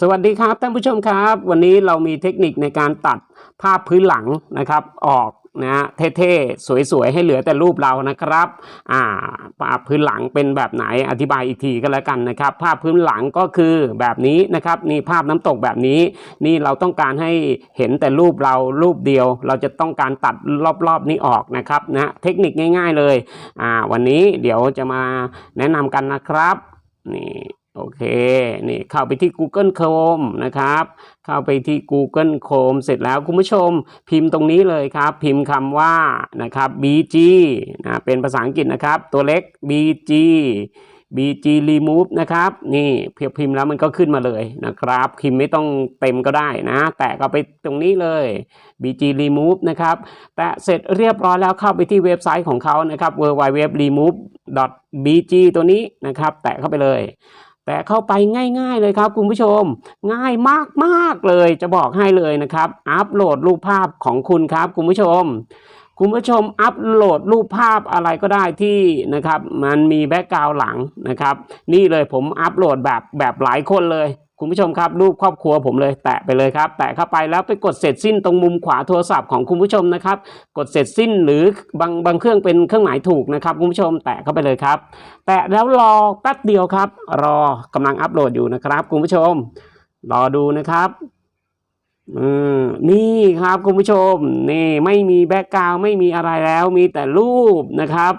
สวัสดีครับท่านผู้ชมครับ วันนี้เรามีเทคนิคในการตัดภาพพื้นหลังนะครับ ออกนะเท่ๆ สวยๆ ให้เหลือแต่รูปเรานะครับอ่าภาพพื้นหลังเป็นแบบไหนอธิบายอีกทีก็แล้วกันนะครับ ภาพพื้นหลังก็คือแบบนี้นะครับนี่ภาพน้ำตกแบบนี้ นี่เราต้องการให้เห็นแต่รูปเรารูปเดียว เราจะต้องการตัดรอบๆนี้ออกนะครับนะเทคนิคง่าย ๆเลยอ่าวันนี้เดี๋ยวจะมาแนะนำกันนะครับนี่ โอเค นี่เข้าไปที่ Google Chrome นะครับ เข้าไปที่ Google Chrome เสร็จแล้วคุณผู้ชมพิมพ์ตรงนี้เลยครับ พิมพ์คำว่านะครับ bg นะเป็นภาษาอังกฤษนะครับ ตัวเล็ก bg bg remove นะครับ นี่เพียงพิมพ์แล้วมันก็ขึ้นมาเลยนะครับพิมพ์ไม่ต้องเต็มก็ได้นะ แตะเข้าไปตรงนี้เลย bg remove นะครับ แตะเสร็จเรียบร้อยแล้วเข้าไปที่เว็บไซต์ของเขานะครับ www remove bg ตัวนี้นะครับ แตะเข้าไปเลย แต่เข้าไปง่ายๆเลยครับคุณผู้ชม ง่ายมากๆเลยจะบอกให้เลยนะครับ อัปโหลดรูปภาพของคุณครับคุณผู้ชม คุณผู้ชมอัปโหลดรูปภาพอะไรก็ได้ที่นะครับ มันมีแบ็กกราวด์หลังนะครับ นี่เลยผมอัปโหลดแบบแบบหลายคนเลย คุณผู้ชมครับรูปครอบครัวผมเลยแตะไปเลยครับ แตะเข้าไปแล้วไปกดเสร็จสิ้นตรงมุมขวาโทรศัพท์ของคุณผู้ชมนะครับ กดเสร็จสิ้นหรือบางบางเครื่องเป็นเครื่องหมายถูกนะครับคุณผู้ชมแตะเข้าไปเลยครับ แตะแล้วรอแป๊บเดียวครับ รอกำลังอัปโหลดอยู่นะครับ คุณผู้ชม รอดูนะครับ นี่ครับคุณผู้ชมนี่ไม่มีแบ็กกราวไม่มีอะไรแล้วมีแต่รูปนะครับ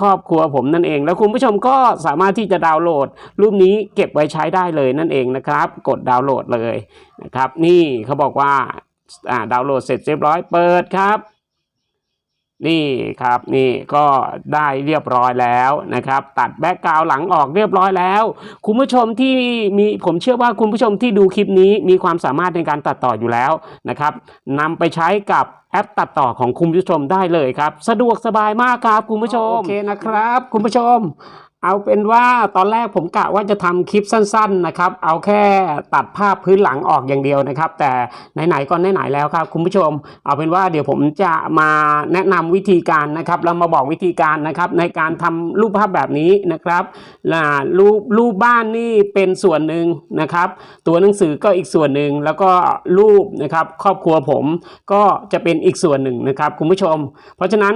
ครอบครัวผมนั่นเอง แล้วคุณผู้ชมก็สามารถที่จะดาวน์โหลด รูปนี้เก็บไว้ใช้ได้เลยนั่นเองนะครับ กดดาวน์โหลดเลยนะครับ นี่เขาบอกว่าดาวน์โหลดเสร็จเรียบร้อยเปิดครับ นี่ครับนี่ก็ได้เรียบร้อยแล้วนะครับ ตัดแบ็กกราวหลังออกเรียบร้อยแล้ว คุณผู้ชมที่มีผมเชื่อว่าคุณผู้ชมที่ดูคลิปนี้มีความสามารถในการตัดต่ออยู่แล้วนะครับนำไปใช้กับแอปตัดต่อของคุณผู้ชมได้เลยครับ สะดวกสบายมากครับคุณผู้ชมโอเคนะครับ คุณผู้ชม เอาเป็นว่าตอนแรกผมกะว่าจะทำคลิปสั้นๆนะครับ เอาแค่ตัดภาพพื้นหลังออกอย่างเดียวนะครับ แต่ไหนๆก็ไหนๆแล้วครับคุณผู้ชม เอาเป็นว่าเดี๋ยวผมจะมาแนะนำวิธีการนะครับแล้วมาบอกวิธีการนะครับในการทำรูปภาพแบบนี้นะครับรูปรูปบ้านนี่เป็นส่วนหนึ่งนะครับ ตัวหนังสือก็อีกส่วนหนึ่งแล้วก็รูปนะครับครอบครัวผมก็จะเป็นอีกส่วนหนึ่งนะครับคุณผู้ชม เพราะฉะนั้น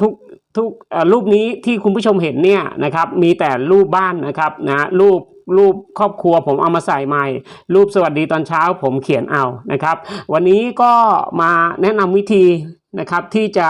ทุก ทุกรูปนี้ที่คุณผู้ชมเห็นเนี่ยนะครับมีแต่รูปบ้านนะครับนะรูปรูปครอบครัวผมเอามาใส่ใหม่ รูปสวัสดีตอนเช้าผมเขียนเอานะครับ วันนี้ก็มาแนะนำวิธีนะครับที่จะ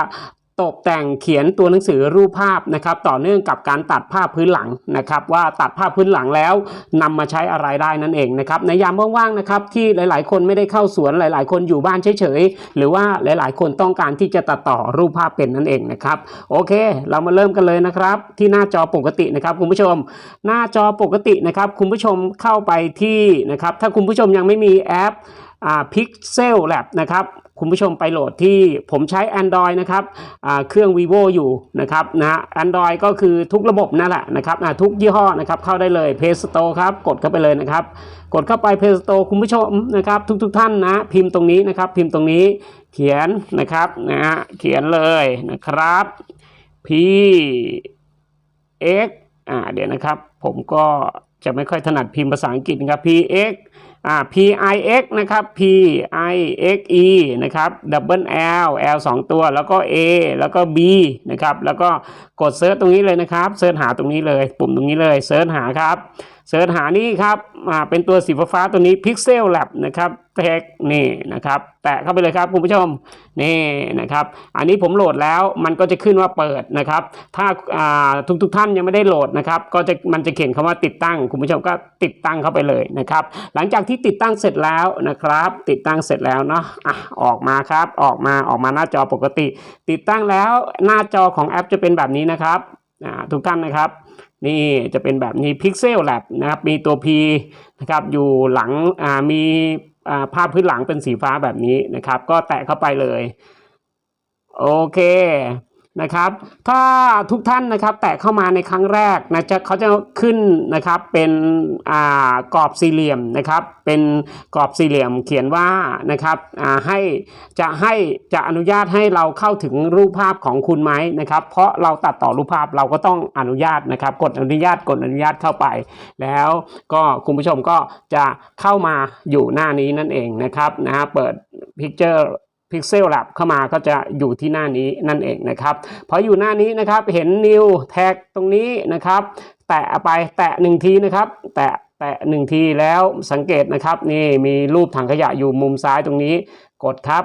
ตกแต่งเขียนตัวหนังสือรูปภาพนะครับ ต่อเนื่องกับการตัดภาพพื้นหลังนะครับ ว่าตัดภาพพื้นหลังแล้วนำมาใช้อะไรได้นั่นเองนะครับในยามว่างๆนะครับที่หลาย ๆ คนไม่ได้เข้าสวนหลาย ๆ คนอยู่บ้านเฉยๆหรือว่าหลาย ๆ คนต้องการที่จะตัดต่อรูปภาพเป็นนั่นเองนะครับ โอเค เรามาเริ่มกันเลยนะครับ ที่หน้าจอปกตินะครับคุณผู้ชม หน้าจอปกตินะครับ คุณผู้ชมเข้าไปที่นะครับ ถ้าคุณผู้ชมยังไม่มีแอปอ่า Pixel Lab นะครับ คุณผู้ชมไปโหลดที่ผมใช้ Android นะครับเครื่อง vivo อยู่นะครับนะ Android ก็คือทุกระบบนั่นแหละนะครับทุกยี่ห้อนะครับเข้าได้เลย Play Store ครับกดเข้าไปเลยนะครับ กดเข้าไป Play Store คุณผู้ชมนะครับทุกๆทท่านนะพิมพ์ตรงนี้นะครับ พิมพ์ตรงนี้เขียนนะครับนะฮะเขียนเลยนะครับ P X อ่าเดี๋ยวนะครับ ผมก็จะไม่ค่อยถนัดพิมพ์ภาษาอังกฤษนะครับ P X อ่า P I X นะครับ P I X E นะครับ double L L สองตัว แล้วก็ A แล้วก็ B นะครับ แล้วก็กดเซิร์ชตรงนี้เลยนะครับ เซิร์ชหาตรงนี้เลย ปุ่มตรงนี้เลย เซิร์ชหาครับ เสิร์ชหานี่ครับอ่าเป็นตัวสีฟ้าตัวนี้ Pixel Lab นะครับเทคนี่นะครับแตะเข้าไปเลยครับคุณผู้ชมนี่นะครับ อันนี้ผมโหลดแล้วมันก็จะขึ้นว่าเปิดนะครับ ถ้าอ่าทุกทุกท่านยังไม่ได้โหลดนะครับ ก็จะมันจะเขียนคำว่าติดตั้ง คุณผู้ชมก็ติดตั้งเข้าไปเลยนะครับ หลังจากที่ติดตั้งเสร็จแล้วนะครับ ติดตั้งเสร็จแล้วเนาะอะออกมาครับออกมาออกมาหน้าจอปกติ ติดตั้งแล้วหน้าจอของแอปจะเป็นแบบนี้นะครับอ่าทุกท่านนะครับ นี่จะเป็นแบบนี้ Pixel Lab นะครับมีตัว P นะครับอยู่หลังอ่ามีอ่าภาพพื้นหลังเป็นสีฟ้าแบบนี้นะครับ ก็แตะเข้าไปเลย โอเค นะครับ ถ้าทุกท่านนะครับแตะเข้ามาในครั้งแรกนะจะเขาจะขึ้นนะครับเป็นอ่ากรอบสี่เหลี่ยมนะครับ เป็นกรอบสี่เหลี่ยมเขียนว่านะครับอ่าให้จะให้จะอนุญาตให้เราเข้าถึงรูปภาพของคุณไหมนะครับ เพราะเราตัดต่อรูปภาพเราก็ต้องอนุญาตนะครับ กดอนุญาตกดอนุญาตเข้าไป แล้วก็คุณผู้ชมก็จะเข้ามาอยู่หน้านี้นั่นเองนะครับนะฮะเปิด Picture Pixel Lab เข้ามาก็จะอยู่ที่หน้านี้นั่นเองนะครับพออยู่หน้านี้นะครับเห็น New Tag ตรงนี้นะครับ แตะไปแตะหนึ่งทีนะครับ แตะแตะหนึ่งทีแล้วสังเกตนะครับนี่มีรูปถังขยะอยู่มุมซ้ายตรงนี้ กดครับ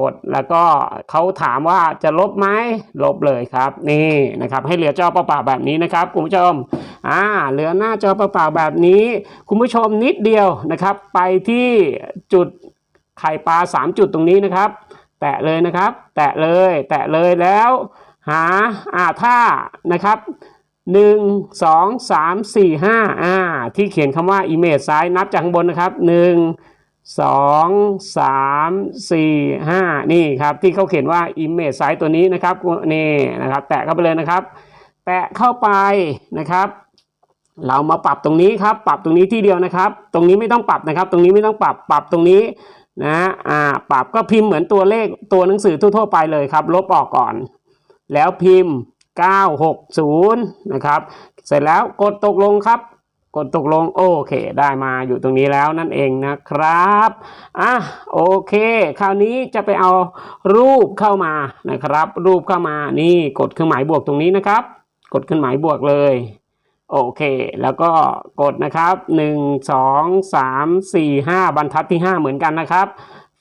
กดแล้วก็เขาถามว่าจะลบไหมลบเลยครับนี่นะครับให้เหลือจอเปล่าๆแบบนี้นะครับคุณผู้ชมอ่าเหลือหน้าจอเปล่าๆแบบนี้ คุณผู้ชมนิดเดียวนะครับ ไปที่จุด ไข่ปลาสามจุดตรงนี้นะครับ แตะเลยนะครับ แตะเลย แตะเลยแล้ว หาอ่าถ้านะครับหนึ่งสองสามสี่ห้าอ่าที่เขียนคำว่า image ซ้ายนับจากข้างบนนะครับหนึ่งสองสามสี่ห้านี่ครับ ที่เขาเขียนว่า image ซ้ายตัวนี้นะครับนี่นะครับ แตะเข้าไปเลยนะครับ แตะเข้าไปนะครับเรามาปรับตรงนี้ครับ ปรับตรงนี้ที่เดียวนะครับ ตรงนี้ไม่ต้องปรับนะครับ ตรงนี้ไม่ต้องปรับ ปรับตรงนี้ นะอ่าปรับก็พิมพ์เหมือนตัวเลขตัวหนังสือทั่วๆไปเลยครับ ลบออกก่อน แล้วพิมพ์ 960 นะครับ เสร็จแล้วกดตกลงครับกดตกลง โอเค ได้มาอยู่ตรงนี้แล้วนั่นเองนะครับอะโอเค คราวนี้จะไปเอารูปเข้ามานะครับ รูปเข้ามานี่กดเครื่องหมายบวกตรงนี้นะครับ กดเครื่องหมายบวกเลย โอเค แล้วก็กดนะครับ 1 2 3 4 5 บรรทัดที่ 5 เหมือนกันนะครับ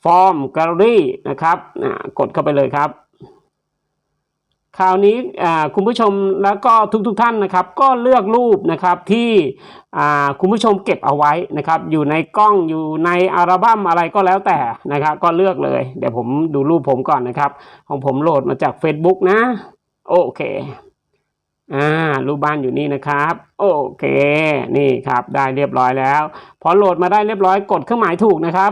ฟอร์มแกลเลอรี่นะครับกดเข้าไปเลยครับ คราวนี้คุณผู้ชมแล้วก็ทุกๆทท่านนะครับ ก็เลือกรูปนะครับที่คุณผู้ชมเก็บเอาไว้นะครับ อยู่ในกล้องอยู่ในอัลบั้มอะไรก็แล้วแต่นะครับ ก็เลือกเลย เดี๋ยวผมดูรูปผมก่อนนะครับ ของผมโหลดมาจาก Facebook นะ โอเค อ่ารูปบ้านอยู่นี่นะครับ โอเค นี่ครับได้เรียบร้อยแล้ว พอโหลดมาได้เรียบร้อยกดเครื่องหมายถูกนะครับ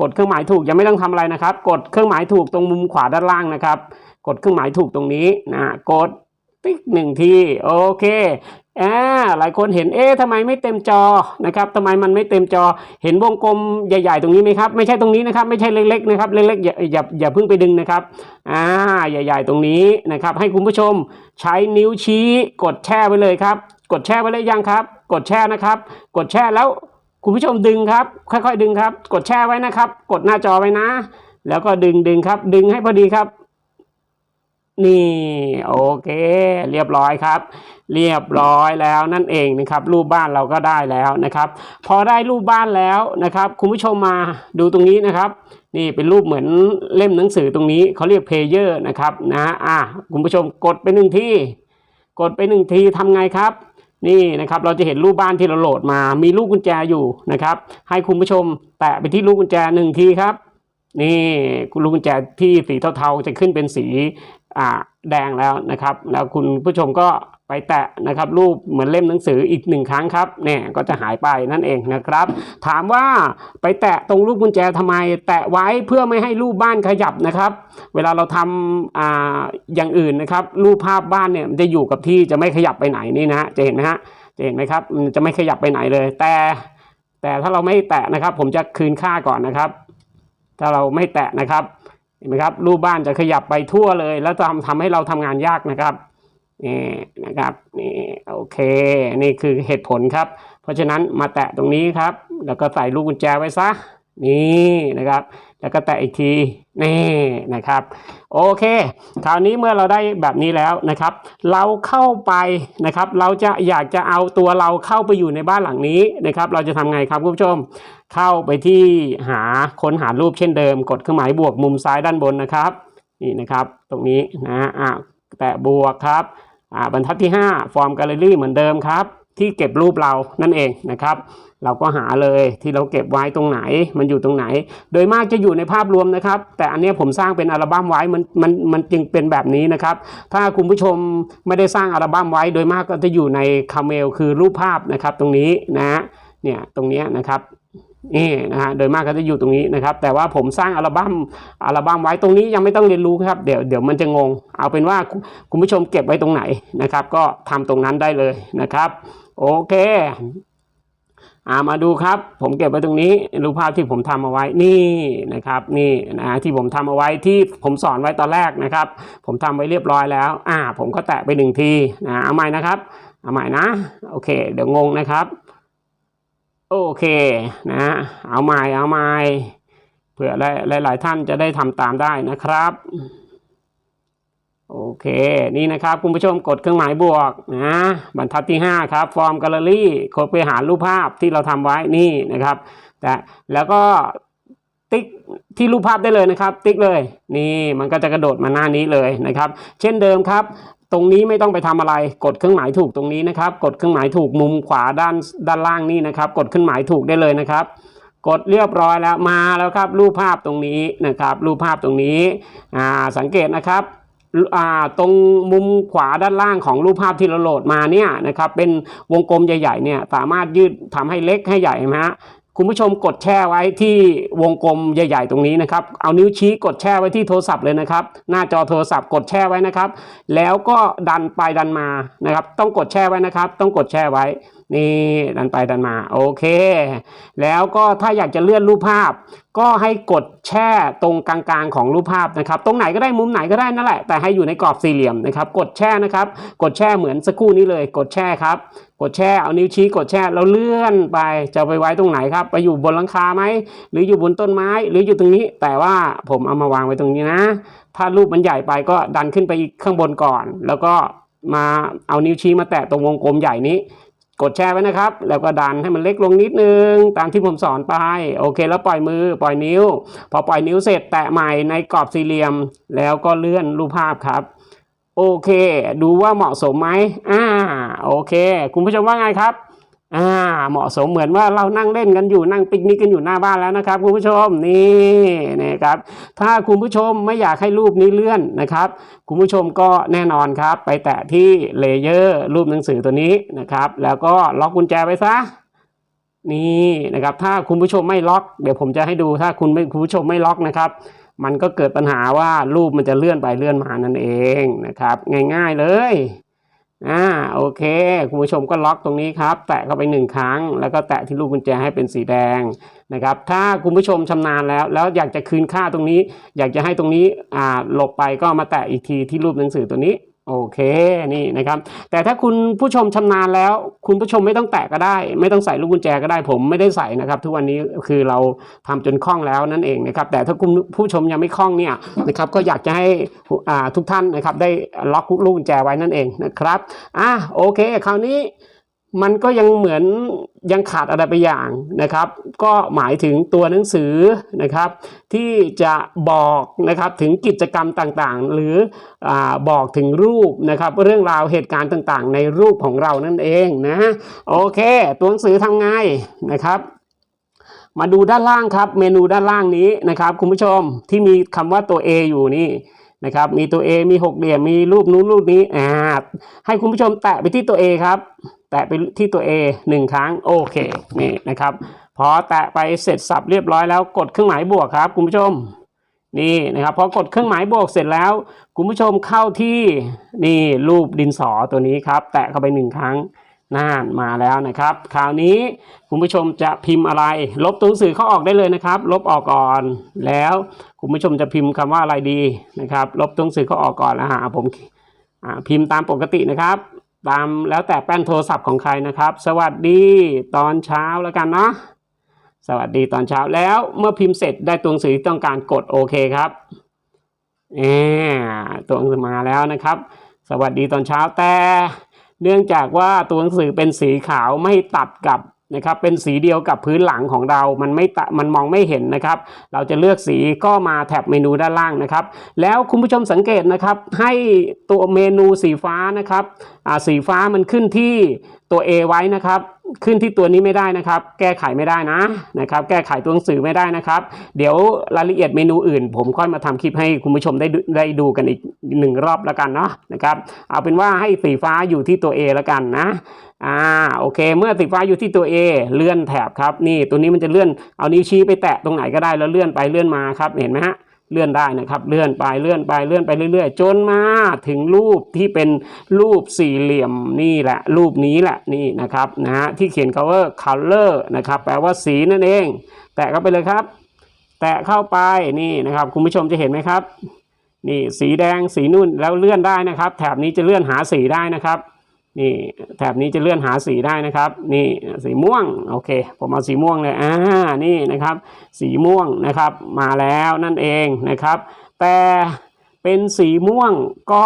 กดเครื่องหมายถูกยังไม่ต้องทำอะไรนะครับ กดเครื่องหมายถูกตรงมุมขวาด้านล่างนะครับ กดเครื่องหมายถูกตรงนี้นะกด ติ๊กหนึ่งทีโอเคอ่าหลายคนเห็นเอ๊ะทำไมไม่เต็มจอนะครับทำไมมันไม่เต็มจอเห็นวงกลมใหญ่ๆ ตรงนี้ไหมครับ ไม่ใช่ตรงนี้นะครับ ไม่ใช่เล็กๆนะครับเล็กๆอย่าอย่าอย่าเพิ่งไปดึงนะครับอ่าใหญ่ๆตรงนี้นะครับ ให้คุณผู้ชมใช้นิ้วชี้กดแช่ไว้เลยครับ กดแช่ไว้เลยยังครับ กดแช่นะครับ กดแช่แล้วคุณผู้ชมดึงครับ ค่อยๆ ดึงครับ กดแช่ไว้นะครับ กดหน้าจอไว้นะ แล้วก็ดึงดึงครับ ดึงให้พอดีครับ นี่โอเค เรียบร้อยครับ เรียบร้อยแล้วนั่นเองนะครับ รูปบ้านเราก็ได้แล้วนะครับ พอได้รูปบ้านแล้วนะครับ คุณผู้ชมมาดูตรงนี้นะครับ นี่เป็นรูปเหมือนเล่มหนังสือตรงนี้เขาเรียกเพลเยอร์นะครับนะอะคุณผู้ชมกดไปหนึ่งทีกดไปหนึ่งทีทำไงครับนี่นะครับเราจะเห็นรูปบ้านที่เราโหลดมา มีลูกกุญแจอยู่นะครับ ให้คุณผู้ชมแตะไปที่ลูกกุญแจหนึ่งทีครับ นี่ลูกกุญแจที่สีเทาๆจะขึ้นเป็นสี อ่าแดงแล้วนะครับ แล้วคุณผู้ชมก็ไปแตะนะครับรูปเหมือนเล่มหนังสืออีกหนึ่งครั้งครับเนี่ยก็จะหายไปนั่นเองนะครับ ถามว่าไปแตะตรงรูปกุญแจทำไม แตะไว้เพื่อไม่ให้รูปบ้านขยับนะครับ เวลาเราทำอ่าอย่างอื่นนะครับ รูปภาพบ้านเนี่ยมันจะอยู่กับที่จะไม่ขยับไปไหนนี่นะฮะจะเห็นไหมฮะจะเห็นไหมครับมันจะไม่ขยับไปไหนเลย แต่ แต่ถ้าเราไม่แตะนะครับ ผมจะคืนค่าก่อนนะครับ ถ้าเราไม่แตะนะครับ เห็นไหมครับรูปบ้านจะขยับไปทั่วเลย แล้วทำทำให้เราทำงานยากนะครับนี่นะครับนี่โอเค นี่คือเหตุผลครับ เพราะฉะนั้นมาแตะตรงนี้ครับ แล้วก็ใส่ลูกกุญแจไว้ซะนี่นะครับ แล้วก็แตะอีกทีนี่นะครับ โอเค คราวนี้เมื่อเราได้แบบนี้แล้วนะครับ เราเข้าไปนะครับ เราจะอยากจะเอาตัวเราเข้าไปอยู่ในบ้านหลังนี้นะครับ เราจะทำไงครับคุณผู้ชม เข้าไปที่หาค้นหารูปเช่นเดิม กดเครื่องหมายบวกมุมซ้ายด้านบนนะครับนี่นะครับ ตรงนี้นะอะแตะบวกครับอ่าบรรทัดที่ 5 ฟอร์มแกลเลอรี่เหมือนเดิมครับ ที่เก็บรูปเรานั่นเองนะครับ เราก็หาเลยที่เราเก็บไว้ตรงไหน มันอยู่ตรงไหน โดยมากจะอยู่ในภาพรวมนะครับ แต่อันนี้ผมสร้างเป็นอัลบั้มไว้มันมันมันจึงเป็นแบบนี้นะครับ ถ้าคุณผู้ชมไม่ได้สร้างอัลบั้มไว้ โดยมากก็จะอยู่ในคาเมลคือรูปภาพนะครับ ตรงนี้นะเนี่ยตรงนี้นะครับนี่นะฮะโดยมากก็จะอยู่ตรงนี้นะครับ แต่ว่าผมสร้างอัลบั้มอัลบั้มไว้ตรงนี้ยังไม่ต้องเรียนรู้ครับเดี๋ยวเดี๋ยวมันจะงง เอาเป็นว่าคุณคุณผู้ชมเก็บไว้ตรงไหนนะครับ ก็ทำตรงนั้นได้เลยนะครับ โอเคอ่ามาดูครับ ผมเก็บไว้ตรงนี้รูปภาพที่ผมทำเอาไว้นี่นะครับ นี่นะที่ผมทำเอาไว้ที่ผมสอนไว้ตอนแรกนะครับ ผมทำไว้เรียบร้อยแล้ว อ่า ผมก็แตะไปหนึ่งทีนะเอาใหม่นะครับเอาใหม่นะ โอเค เดี๋ยวงงนะครับ โอเคนะ เอาใหม่เอาใหม่เผื่อหลายหลายๆท่านจะได้ทำตามได้นะครับ โอเค นี่นะครับคุณผู้ชมกดเครื่องหมายบวกนะบรรทัดที่ 5 ครับ ฟอร์มแกลเลอรี่กดไปหารูปภาพที่เราทำไว้นี่นะครับแต่แล้วก็ติ๊กที่รูปภาพได้เลยนะครับ ติ๊กเลยนี่มันก็จะกระโดดมาหน้านี้เลยนะครับ เช่นเดิมครับ ตรงนี้ไม่ต้องไปทำอะไร กดเครื่องหมายถูกตรงนี้นะครับ กดเครื่องหมายถูกมุมขวาด้านด้านล่างนี่นะครับ กดเครื่องหมายถูกได้เลยนะครับกดเรียบร้อยแล้วมาแล้วครับ รูปภาพตรงนี้นะครับ รูปภาพตรงนี้อ่าสังเกตนะครับ ตรงมุมขวาด้านล่างของรูปภาพที่เราโหลดมาเนี่ยนะครับเป็นวงกลมใหญ่ๆเนี่ยสามารถยืดทำให้เล็กให้ใหญ่ไหมฮะคุณผู้ชมกดแช่ไว้ที่วงกลมใหญ่ ๆ ตรงนี้นะครับ เอานิ้วชี้กดแช่ไว้ที่โทรศัพท์เลยนะครับ หน้าจอโทรศัพท์กดแช่ไว้นะครับ แล้วก็ดันไปดันมานะครับ ต้องกดแช่ไว้นะครับ ต้องกดแช่ไว้ นี่ดันไปดันมาโอเค แล้วก็ถ้าอยากจะเลื่อนรูปภาพ ก็ให้กดแช่ตรงกลางๆของรูปภาพนะครับ ตรงไหนก็ได้มุมไหนก็ได้นั่นแหละ แต่ให้อยู่ในกรอบสี่เหลี่ยมนะครับ กดแช่นะครับ กดแช่เหมือนสักครู่นี้เลย กดแช่ครับ กดแช่เอานิ้วชี้กดแช่แล้วเลื่อนไปจะไปไว้ตรงไหนครับ ไปอยู่บนหลังคาไหมหรืออยู่บนต้นไม้ หรืออยู่ตรงนี้ แต่ว่าผมเอามาวางไว้ตรงนี้นะ ถ้ารูปมันใหญ่ไปก็ดันขึ้นไปอีกข้างบนก่อน แล้วก็มาเอานิ้วชี้มาแตะตรงวงกลมใหญ่นี้ กดแชร์ไว้นะครับ แล้วก็ดันให้มันเล็กลงนิดนึง ตามที่ผมสอนไป โอเค แล้วปล่อยมือปล่อยนิ้ว พอปล่อยนิ้วเสร็จแตะใหม่ในกรอบสี่เหลี่ยม แล้วก็เลื่อนรูปภาพครับ โอเค ดูว่าเหมาะสมไหมอ่าโอเค คุณผู้ชมว่าไงครับ อ่าเหมาะสมเหมือนว่าเรานั่งเล่นกันอยู่นั่งปิกนิกกันอยู่หน้าบ้านแล้วนะครับคุณผู้ชมนี่นะครับถ้าคุณผู้ชมไม่อยากให้รูปนี้เลื่อนนะครับ คุณผู้ชมก็แน่นอนครับ ไปแตะที่เลเยอร์รูปหนังสือตัวนี้นะครับ แล้วก็ล็อกกุญแจไว้ซะนี่นะครับถ้าคุณผู้ชมไม่ล็อก เดี๋ยวผมจะให้ดูถ้าคุณไม่คุณผู้ชมไม่ล็อกนะครับ มันก็เกิดปัญหาว่ารูปมันจะเลื่อนไปเลื่อนมานั่นเองนะครับ ง่าย ๆเลย อ่าโอเค คุณผู้ชมก็ล็อกตรงนี้ครับ แตะเข้าไปหนึ่งครั้ง แล้วก็แตะที่ลูกกุญแจให้เป็นสีแดงนะครับ ถ้าคุณผู้ชมชำนาญแล้ว แล้วอยากจะคืนค่าตรงนี้ อยากจะให้ตรงนี้อ่าหลบไปก็มาแตะอีกทีที่รูปหนังสือตัวนี้ โอเคนี่นะครับ แต่ถ้าคุณผู้ชมชำนาญแล้ว คุณผู้ชมไม่ต้องแตะก็ได้ ไม่ต้องใส่ลูกกุญแจก็ได้ผมไม่ได้ใส่นะครับ ทุกวันนี้คือเราทำจนคล่องแล้วนั่นเองนะครับ แต่ถ้าคุณผู้ชมยังไม่คล่องเนี่ยนะครับก็อยากจะให้ทุกท่านนะครับได้ล็อกลูกกุญแจไว้นั่นเองนะครับอะโอเค คราวนี้ มันก็ยังเหมือนยังขาดอะไรไปอย่างนะครับ ก็หมายถึงตัวหนังสือนะครับ ที่จะบอกนะครับถึงกิจกรรมต่างๆ หรืออบอกถึงรูปนะครับ เรื่องราวเหตุการณ์ต่างๆ ในรูปของเรานั่นเองนะโอเค ตัวหนังสือทำไงนะครับ มาดูด้านล่างครับ เมนูด้านล่างนี้นะครับ คุณผู้ชมที่มีคำว่าตัว A อยู่นี่นะครับมีตัว A มีหกเหลี่ยมมีรูปนู้นรูปนี้อ่าให้คุณผู้ชมแตะไปที่ตัว A ครับะไปที่ตัว A หนึ่งครั้งโอเคนี่นะครับ พอแตะไปเสร็จสับเรียบร้อยแล้วกดเครื่องหมายบวกครับคุณผู้ชมนี่นะครับพอกดเครื่องหมายบวกเสร็จแล้ว คุณผู้ชมเข้าที่นี่รูปดินสอตัวนี้ครับ แตะเข้าไปหนึ่งครั้งน่านมาแล้วนะครับ คราวนี้คุณผู้ชมจะพิมพ์อะไร ลบตัวหนังสือเข้าออกได้เลยนะครับ ลบออกก่อนแล้วคุณผู้ชมจะพิมพ์คำว่าอะไรดีนะครับ ลบตัวหนังสือเข้าออกก่อนแล้วหาผมพิมพ์ตามปกตินะครับ ตามแล้วแต่แป้นโทรศัพท์ของใครนะครับ สวัสดีตอนเช้าแล้วกันเนาะสวัสดีตอนเช้าแล้วเมื่อพิมพ์เสร็จได้ตัวหนังสือที่ต้องการกดโอเคครับเออตัวหนังสือมาแล้วนะครับ สวัสดีตอนเช้าแต่ เนื่องจากว่าตัวหนังสือเป็นสีขาวไม่ตัดกับ นะครับเป็นสีเดียวกับพื้นหลังของเรา มันไม่ตะมันมองไม่เห็นนะครับ เราจะเลือกสีก็มาแท็บเมนูด้านล่างนะครับ แล้วคุณผู้ชมสังเกตนะครับให้ตัวเมนูสีฟ้านะครับอ่าสีฟ้ามันขึ้นที่ตัว A ไว้นะครับ ขึ้นที่ตัวนี้ไม่ได้นะครับ แก้ไขไม่ได้นะนะครับ แก้ไขตัวหนังสือไม่ได้นะครับ เดี๋ยวรายละเอียดเมนูอื่น ผมค่อยมาทำคลิปให้คุณผู้ชมได้ดูได้ดูกันอีกหนึ่งรอบแล้วกันเนาะนะครับเอาเป็นว่าให้สีฟ้าอยู่ที่ตัว A แล้วกันนะอ่าโอเค เมื่อสีฟ้าอยู่ที่ตัว A เลื่อนแถบครับนี่ตัวนี้มันจะเลื่อนเอานิ้วชี้ไปแตะตรงไหนก็ได้แล้วเลื่อนไปเลื่อนมาครับเห็นไหมฮะ เลื่อนได้นะครับ เลื่อนไปเลื่อนไปเลื่อนไปเรื่อย ๆ จนมาถึงรูปที่เป็นรูปสี่เหลี่ยมนี่แหละ รูปนี้แหละนี่นะครับนะฮะที่เขียนคำว่า color นะครับ แปลว่าสีนั่นเอง แตะเข้าไปเลยครับ แตะเข้าไปนี่นะครับ คุณผู้ชมจะเห็นไหมครับ นี่สีแดงสีนุ่นแล้วเลื่อนได้นะครับ แถบนี้จะเลื่อนหาสีได้นะครับ นี่แถบนี้จะเลื่อนหาสีได้นะครับ นี่สีม่วงโอเค ผมเอาสีม่วงเลยอ่านี่นะครับ สีม่วงนะครับ มาแล้วนั่นเองนะครับ แต่เป็นสีม่วงก็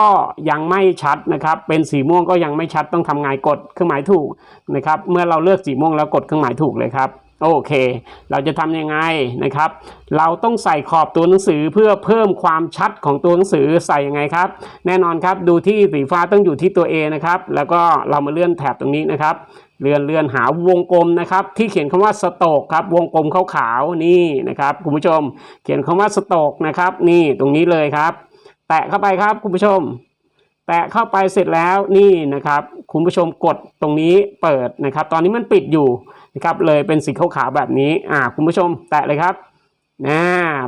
ยังไม่ชัดนะครับ เป็นสีม่วงก็ยังไม่ชัดต้องทำไงกดเครื่องหมายถูกนะครับ เมื่อเราเลือกสีม่วงแล้วกดเครื่องหมายถูกเลยครับ โอเค เราจะทำยังไงนะครับ เราต้องใส่ขอบตัวหนังสือเพื่อเพิ่มความชัดของตัวหนังสือใส่ยังไงครับ แน่นอนครับดูที่สีฟ้าต้องอยู่ที่ตัว A นะครับ แล้วก็เรามาเลื่อนแถบตรงนี้นะครับเลื่อนเลื่อนหาวงกลมนะครับ ที่เขียนคำว่าสโตกครับ วงกลมขาวๆนี่นะครับคุณผู้ชม เขียนคำว่าสโตกนะครับ นี่ตรงนี้เลยครับ แตะเข้าไปครับคุณผู้ชม แตะเข้าไปเสร็จแล้วนี่นะครับคุณผู้ชมกดตรงนี้เปิดนะครับ ตอนนี้มันปิดอยู่นะครับเลยเป็นสีขาวๆแบบนี้อ่าคุณผู้ชมแตะเลยครับนะ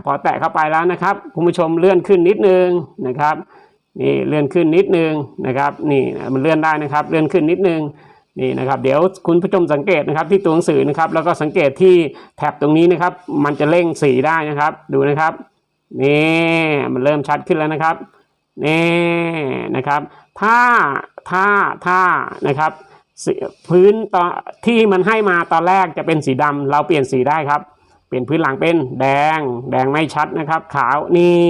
พอแตะเข้าไปแล้วนะครับ คุณผู้ชมเลื่อนขึ้นนิดนึงนะครับนี่เลื่อนขึ้นนิดนึงนะครับนี่มันเลื่อนได้นะครับเลื่อนขึ้นนิดนึงนี่นะครับเดี๋ยวคุณผู้ชมสังเกตนะครับที่ตัวหนังสือนะครับแล้วก็สังเกตที่แถบตรงนี้นะครับ มันจะเร่งสีได้นะครับ ดูนะครับนี่มันเริ่มชัดขึ้นแล้วนะครับ นี่นะครับ ถ้าถ้าถ้านะครับพื้นตอนที่มันให้มาตอนแรกจะเป็นสีดำเราเปลี่ยนสีได้ครับ เปลี่ยนพื้นหลังเป็นแดง แดงไม่ชัดนะครับ ขาวนี่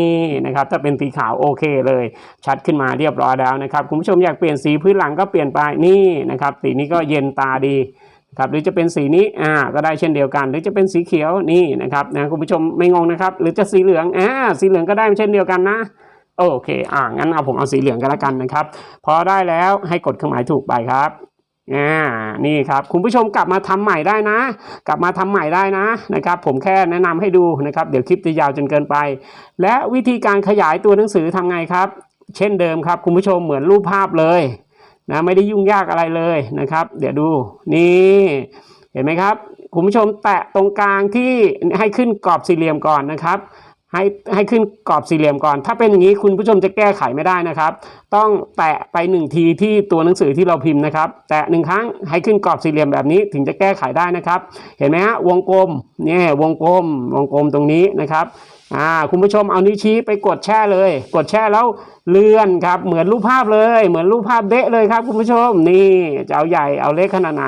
นะครับ ถ้าเป็นสีขาวโอเคเลย ชัดขึ้นมาเรียบร้อยแล้วนะครับคุณผู้ชมอยากเปลี่ยนสีพื้นหลังก็เปลี่ยนไปนี่นะครับ สีนี้ก็เย็นตาดีครับหรือจะเป็นสีนี้อ่าก็ได้เช่นเดียวกัน หรือจะเป็นสีเขียวนี่นะครับนะคุณผู้ชมไม่งงนะครับ หรือจะสีเหลืองอ่าสีเหลืองก็ได้เช่นเดียวกันนะ โอเค อ่า งั้นเอาผมเอาสีเหลืองกันละกันนะครับ พอได้แล้วให้กดเครื่องหมายถูกไปครับ อ่า นี่ครับ คุณผู้ชมกลับมาทำใหม่ได้นะ กลับมาทำใหม่ได้นะนะครับ ผมแค่แนะนำให้ดูนะครับ เดี๋ยวคลิปจะยาวจนเกินไป และวิธีการขยายตัวหนังสือทำไงครับ เช่นเดิมครับ คุณผู้ชมเหมือนรูปภาพเลยนะ ไม่ได้ยุ่งยากอะไรเลยนะครับ เดี๋ยวดู นี่ เห็นไหมครับ คุณผู้ชมแตะตรงกลางที่ให้ขึ้นกรอบสี่เหลี่ยมก่อนนะครับ ให้ให้ขึ้นกรอบสี่เหลี่ยมก่อน ถ้าเป็นอย่างนี้คุณผู้ชมจะแก้ไขไม่ได้นะครับ ต้องแตะไปหนึ่งทีที่ตัวหนังสือที่เราพิมพ์นะครับ แตะหนึ่งครั้งให้ขึ้นกรอบสี่เหลี่ยมแบบนี้ถึงจะแก้ไขได้นะครับ เห็นไหมฮะวงกลมเนี่ยวงกลมวงกลมตรงนี้นะครับ อ่าคุณผู้ชมเอานิ้วชี้ไปกดแช่เลย กดแช่แล้วเลื่อนครับ เหมือนรูปภาพเลย เหมือนรูปภาพเดะเลยครับ คุณผู้ชมนี่จะเอาใหญ่เอาเล็กขนาดไหน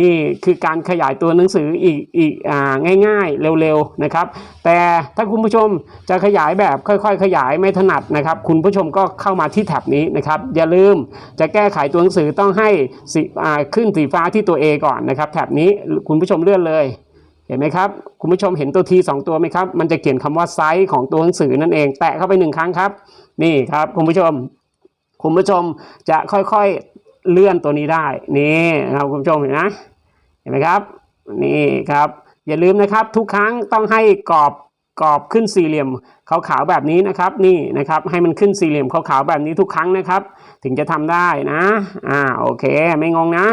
นี่คือการขยายตัวหนังสืออีกอีกอ่าง่าย ๆ เร็วๆนะครับ แต่ถ้าคุณผู้ชมจะขยายแบบค่อยๆ ขยายไม่ถนัดนะครับ คุณผู้ชมก็เข้ามาที่แท็บนี้นะครับ อย่าลืมจะแก้ไขตัวหนังสือต้องให้สีอ่าขึ้นสีฟ้าที่ตัว A ก่อนนะครับแท็บนี้คุณผู้ชมเลื่อนเลย ห็นไหมครับ คุณผู้ชมเห็นตัวทีสองตัวไหมครับ มันจะเขียนคำว่าไซส์ของตัวหนังสือนั่นเอง แตะเข้าไปหนึ่งครั้งครับ นี่ครับคุณผู้ชม คุณผู้ชมจะค่อยๆเลื่อนตัวนี้ได้ นี่ครับคุณผู้ชมเห็นนะ เห็นไหมครับ นี่ครับ อย่าลืมนะครับ ทุกครั้งต้องให้กรอบ กรอบขึ้นสี่เหลี่ยมขาวๆแบบนี้นะครับนี่นะครับให้มันขึ้นสี่เหลี่ยมขาวๆแบบนี้ทุกครั้งนะครับ ถึงจะทำได้นะอ่าโอเคไม่งงนะ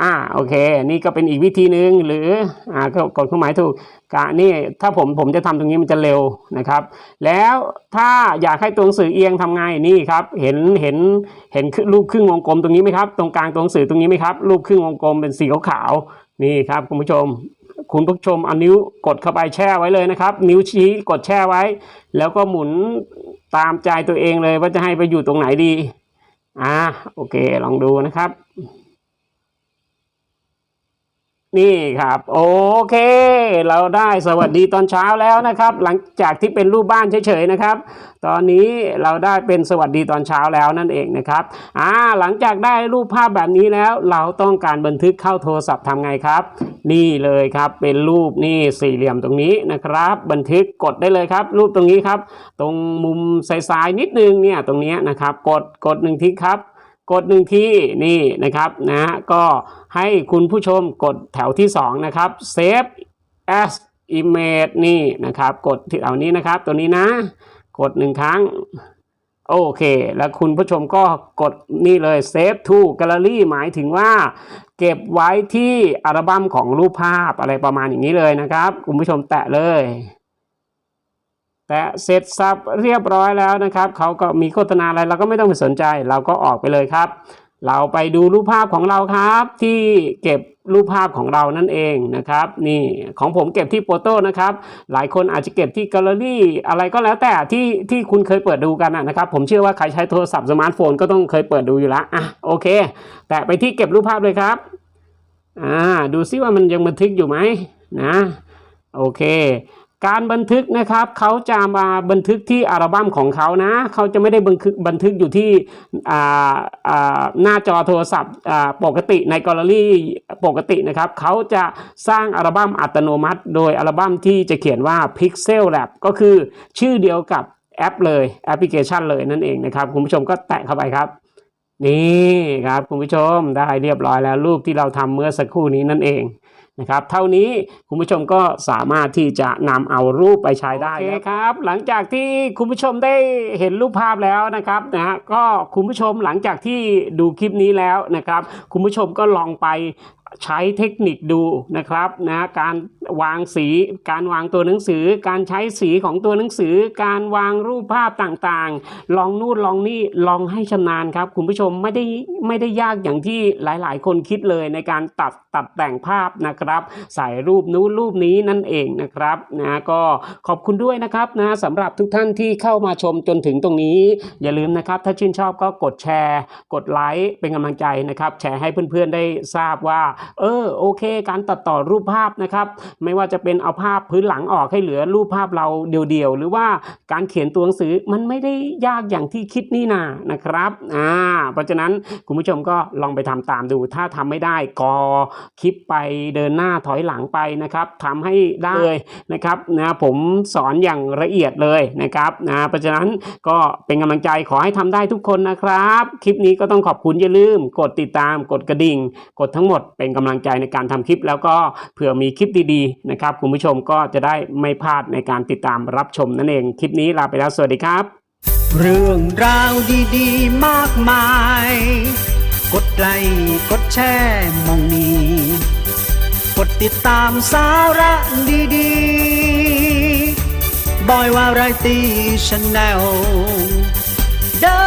อ่าโอเค นี่ก็เป็นอีกวิธีหนึ่งหรืออ่าก็กดเครื่องหมายถูกกะนี่ถ้าผมผมจะทำตรงนี้มันจะเร็วนะครับ แล้วถ้าอยากให้ตัวหนังสือเอียงทำไงนี่ครับเห็นเห็นเห็นรูปครึ่งวงกลมตรงนี้ไหมครับตรงกลางตัวหนังสือตรงนี้ไหมครับรูปครึ่งวงกลมเป็นสีขาวๆนี่ครับคุณผู้ชม คุณผู้ชมเอานิ้วกดเข้าไปแช่ไว้เลยนะครับ นิ้วชี้กดแช่ไว้ แล้วก็หมุนตามใจตัวเองเลยว่าจะให้ไปอยู่ตรงไหนดี อ่าโอเค ลองดูนะครับ นี่ครับ โอเค เราได้สวัสดีตอนเช้าแล้วนะครับ หลังจากที่เป็นรูปบ้านเฉยๆนะครับ ตอนนี้เราได้เป็นสวัสดีตอนเช้าแล้วนั่นเองนะครับอ่าหลังจากได้รูปภาพแบบนี้แล้ว เราต้องการบันทึกเข้าโทรศัพท์ทำไงครับ นี่เลยครับเป็นรูปนี่สี่เหลี่ยมตรงนี้นะครับ บันทึกกดได้เลยครับ รูปตรงนี้ครับ ตรงมุมซ้ายๆนิดนึงเนี่ยตรงนี้นะครับ กดกดหนึ่งทีครับ กดหนึ่งที่นี่นะครับนะฮะก็ให้คุณผู้ชมกดแถวที่ 2 นะครับ save as image นี่นะครับ กดที่เอานี้นะครับ ตัวนี้นะ กดหนึ่งครั้ง โอเค แล้วคุณผู้ชมก็กดนี่เลย save to gallery หมายถึงว่า เก็บไว้ที่อัลบั้มของรูปภาพอะไรประมาณอย่างนี้เลยนะครับ คุณผู้ชมแตะเลย แตะเสร็จสับเรียบร้อยแล้วนะครับเขาก็มีโฆษณาอะไรเราก็ไม่ต้องไปสนใจ เราก็ออกไปเลยครับ เราไปดูรูปภาพของเราครับ ที่เก็บรูปภาพของเรานั่นเองนะครับนี่ของผมเก็บที่โฟโต้นะครับ หลายคนอาจจะเก็บที่แกลเลอรี่อะไรก็แล้วแต่ที่ที่คุณเคยเปิดดูกันนะครับ ผมเชื่อว่าใครใช้โทรศัพท์สมาร์ทโฟนก็ต้องเคยเปิดดูอยู่ล้วอะโอเค แตะไปที่เก็บรูปภาพเลยครับอ่าดูซิว่ามันยังบันทึกอยู่ไหมนะโอเค การบันทึกนะครับเขาจะมาบันทึกที่อัลบั้มของเขานะเขาจะไม่ได้บันทึกบันทึกอยู่ที่หน้าจอโทรศัพท์ปกติในแกลเลอรี่ปกตินะครับเขาจะสร้างอัลบั้มอัตโนมัติ โดยอัลบั้มที่จะเขียนว่า Pixel Lab ก็คือชื่อเดียวกับแอปเลยแอปพลิเคชันเลยนั่นเองนะครับ คุณผู้ชมก็แตะเข้าไปครับ นี่ครับคุณผู้ชมได้เรียบร้อยแล้วรูปที่เราทำเมื่อสักครู่นี้นั่นเอง นะครับ เท่านี้คุณผู้ชมก็สามารถที่จะนำเอารูปไปใช้ได้ครับ หลังจากที่คุณผู้ชมได้เห็นรูปภาพแล้วนะครับนะฮะก็คุณผู้ชมหลังจากที่ดูคลิปนี้แล้วนะครับ คุณผู้ชมก็ลองไป ใช้เทคนิคดูนะครับนะการวางสีการวางตัวหนังสือ การใช้สีของตัวหนังสือ การวางรูปภาพต่างๆ ลองนู่นลองนี่ลองให้ชำนาญครับ คุณผู้ชมไม่ได้ไม่ได้ยากอย่างที่หลายๆ คนคิดเลยในการตัดตัดแต่งภาพนะครับ ใส่รูปนู้นรูปนี้นั่นเองนะครับนะก็ขอบคุณด้วยนะครับนะสำหรับทุกท่านที่เข้ามาชมจนถึงตรงนี้ อย่าลืมนะครับ ถ้าชื่นชอบก็กดแชร์ กดไลค์เป็นกำลังใจนะครับ แชร์ให้เพื่อนๆได้ทราบว่าเออโอเค การตัดต่อรูปภาพนะครับไม่ว่าจะเป็นเอาภาพพื้นหลังออกให้เหลือรูปภาพเราเดียวๆ หรือว่าการเขียนตัวหนังสือมันไม่ได้ยากอย่างที่คิดนี่นานะครับอ่าเพราะฉะนั้นคุณผู้ชมก็ลองไปทำตามดู ถ้าทำไม่ได้ก็คลิปไปเดินหน้าถอยหลังไปนะครับทำให้ได้เลยนะครับนะผมสอนอย่างละเอียดเลยนะครับนะเพราะฉะนั้นก็เป็นกำลังใจขอให้ทำได้ทุกคนนะครับ คลิปนี้ก็ต้องขอบคุณอย่าลืม กดติดตามกดกระดิ่ง กดทั้งหมดเป็นกำลังใจในการทำคลิป แล้วก็เผื่อมีคลิปดีๆนะครับคุณผู้ชมก็จะได้ไม่พลาดในการติดตามรับชมนั่นเองคลิปนี้ลาไปแล้วสวัสดีครับ เรื่องราวดีๆ มากมาย กดไลค์กดแชร์มองนี้กดติดตามสาระดีๆบอยวาไรตี้ชาแนลเดิ